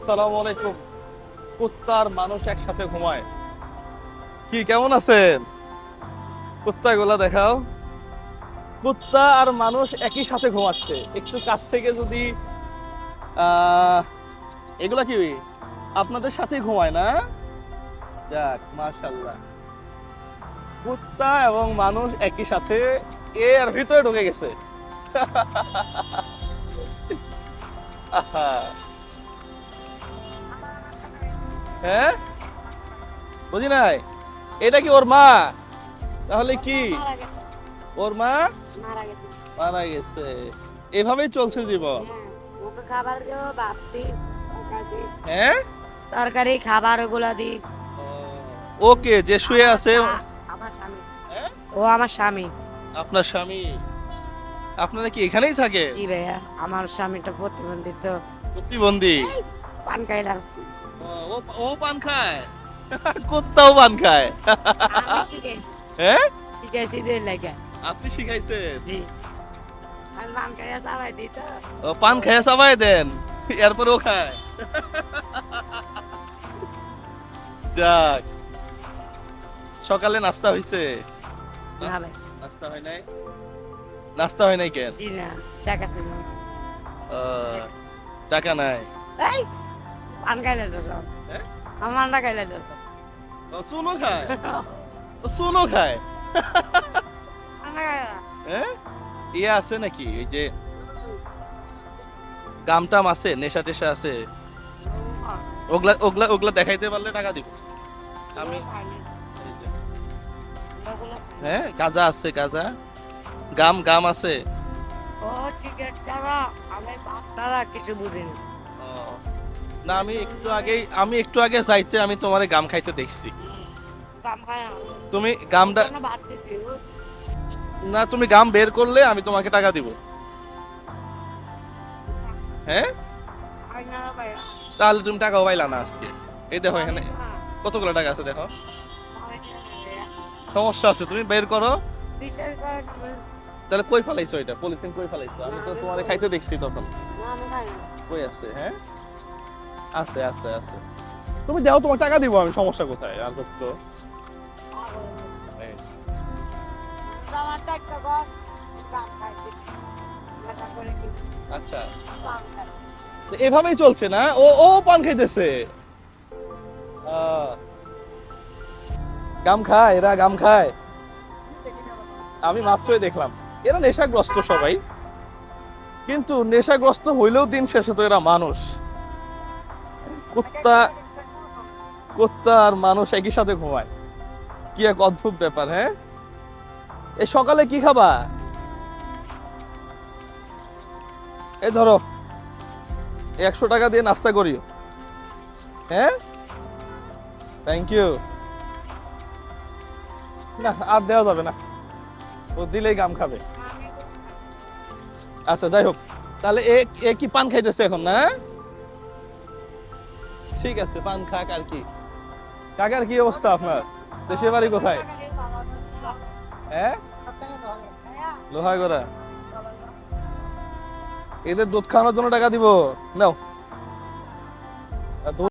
আসসালামু আলাইকুম। কুত্তার মানুষ একসাথে ঘুমায়। কি কেমন আছেন? কুত্তা গুলা দেখাও। কুত্তা আর মানুষ একই সাথে ঘুমাচ্ছে। একটু কাছ থেকে যদি এগুলা কি? আপনাদের সাথেই ঘুমায় না? যাক মাশাল্লাহ কুত্তা এবং মানুষ একই সাথে এর ভিতরে ঢুকে গেছে। আহা হ্যাঁ? বুঝি নাই? এটা কি ওর মা? তাহলে কি? ওর মা? মারা গেছে। এভাবেই চলছে জীবন। হ্যাঁ, ওকে খাবার দিও ভাত তরকারি হ্যাঁ? তরকারি খাবার ওগুলা দি ওকে যে শুয়ে আছে? আমার স্বামী। হ্যাঁ? ও আমার স্বামী। আপনার স্বামী? আপনারা কি এখানেই থাকে জি ভাইয়া আমার স্বামীটা প্রতিবন্ধিত প্রতিবন্ধী? পান খাইলাম। ও ও পান খায়? কুত্তাও পান খায়। হ্যাঁ লাগে। আপনি শিখাইছেন? জি। আমি পান খাইয়া চাবাই দিই তো। ও পান খেয়ে সবাই দেন। এরপর ও খায়। যাক। সকালে নাস্তা হইছে? নাস্তা হয় নাই? নাস্তা হয় নাই কেন? টাকা ছিল। টাকা নাই। এই! পান খাইলে। হ্যাঁ? আমার মান্ডা খাইলে সোনো খায়? সোনো খায়? ইয়ে আছে নাকি? ওই যে গামটাম আছে নেশা টেশা আছে। ওগুলা ওগুলা ওগুলা দেখাইতে পারলে টাকা দিব। আমি খাই। হ্যাঁ গাজা আছে গাজা। গাম গাম আছে। ও টিকিট ছাড়া আমি বাপ কিছু বুঝিনি। ও, না আমি একটু আগেই আমি একটু আগে যাইতে আমি তোমারে গাম খাইতে দেখছি। তুমি গামটা না তুমি গাম বের করলে আমি তোমাকে টাকা দিব। হ্যাঁ। তাহলে তুমি টাকাও পাইলা না আজকে। এই দেখো এখানে হ্যাঁ, কতগুলো টাকা আছে দেখো। সমস্যা আছে তুমি বের করো। তাহলে কই ফেলাইছো এটা? পলিথিন কই ফেলাইছো? আমি তো তোমারে খাইতে দেখছি তখন। কই আছে হ্যাঁ? আছে আছে আছে। তুমি দাও তোমার টাকা দিব আমি সমস্যা কোথায়? আর তো? আচ্ছা। তো এভাবেই চলছে না? ও ও পান খাইতেছে। আহ। গাম খায় এরা গাম খায়। আমি মাত্রই দেখলাম। এরা নেশাগ্রস্ত সবাই। কিন্তু নেশাগ্রস্ত হইলেও দিন শেষে তো এরা মানুষ। কুত্তা কুত্তা আর মানুষ একই সাথে ঘুমায়। কি এক অদ্ভুত ব্যাপার হ্যাঁ? এই সকালে কি খাবা? এই ধরো, একশো টাকা দিয়ে নাস্তা করিও। হ্যাঁ? থ্যাংক ইউ না, আর দেওয়া যাবে না। ও দিলেই গাম খাবে। আচ্ছা যাই হোক। তাহলে এ এ কি পান খাইতেছে এখন না ঠিক আছে, পান খাক আর কি। কাকার কি অবস্থা আপনার? দেশের বাড়ি কোথায়? হ্যাঁ? লোহাগড়া। এদের দুধ খাওয়ানোর জন্য টাকা দিব। নাও।